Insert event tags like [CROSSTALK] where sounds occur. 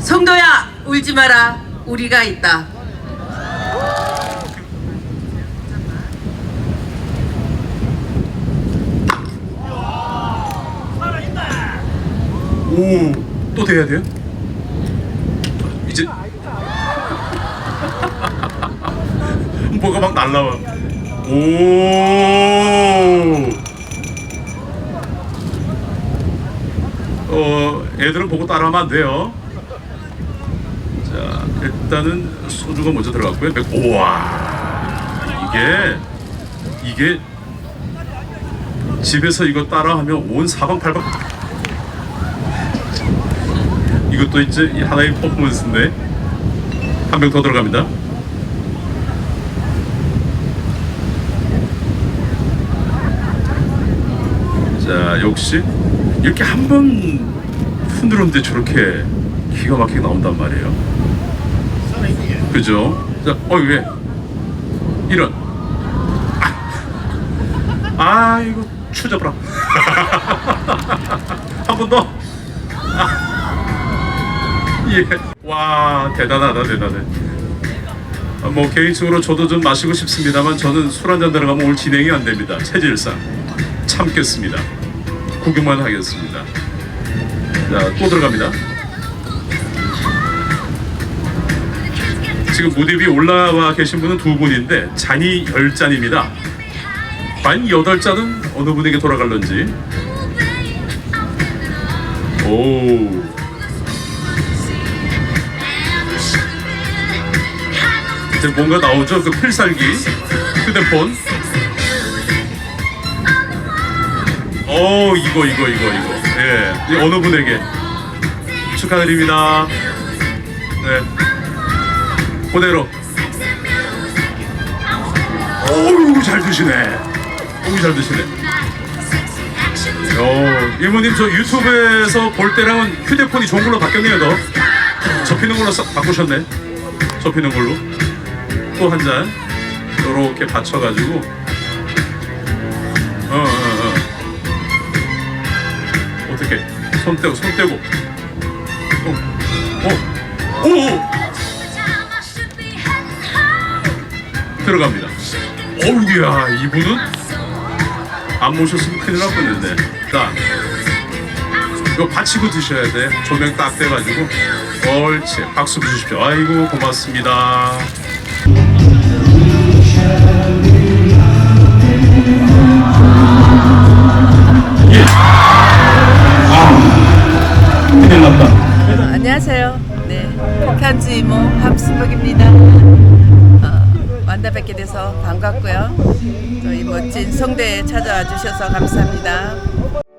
성도야 울지 마라 우리가 있다. 오, 또 돼야 돼요? 이제 [LAUGHS] 뭐가 막 날라와. 오, 어, 애들은 보고 따라하면 안 돼요. 자, 일단은 소주가 먼저 들어갔고요. 맥- 우와, 이게 이게 집에서 이거 따라하면 온 사방팔방 이것도 이제 이 하나의 퍼포먼스인데 한명더 들어갑니다. 자 역시 이렇게 한 번 흔들었는데 저렇게 기가 막히게 나온단 말이에요. 그죠? 자, 어 왜? 이런. 아, 아 이거 추잡라. [LAUGHS] 한 번 더. 예. 와 대단하다 대단해. 아, 뭐 개인적으로 저도 좀 마시고 싶습니다만 저는 술 한 잔 들어가면 오늘 진행이 안 됩니다. 체질상 참겠습니다. 구경만 하겠습니다. 자 또 들어갑니다. 지금 무대 위에 올라와 계신 분은 두 분인데 잔이 열 잔입니다. 과연 여덟 잔은 어느 분에게 돌아갈런지. 오. 이제 뭔가 나오죠? 그 필살기 휴대폰. 어 이거 이거 이거 이거. 예, 이 어느 분에게 축하드립니다. 네. 그대로. 어우 잘 드시네. 어우 잘 드시네. 어, 이모님 저 유튜브에서 볼 때랑은 휴대폰이 좋은 걸로 바뀌었네요, 너. 접히는 걸로 싹 바꾸셨네. 접히는 걸로. 또 한 잔. 요렇게 받쳐가지고. 어, 어, 어. 어떻게? 손 떼고, 손 떼고. 어, 어, 오, 들어갑니다. 어우야, 이분은 안 모셨으면 큰일 날 뻔했네. 자, 이거 받치고 드셔야 돼. 조명 딱 돼가지고. 옳지. 박수 주십시오. 아이고, 고맙습니다. 큰일 났다. 어, 안녕하세요. 네, 북한주 이모 함수복입니다. 어, 만나 뵙게 돼서 반갑고요. 저희 멋진 성대에 찾아와 주셔서 감사합니다.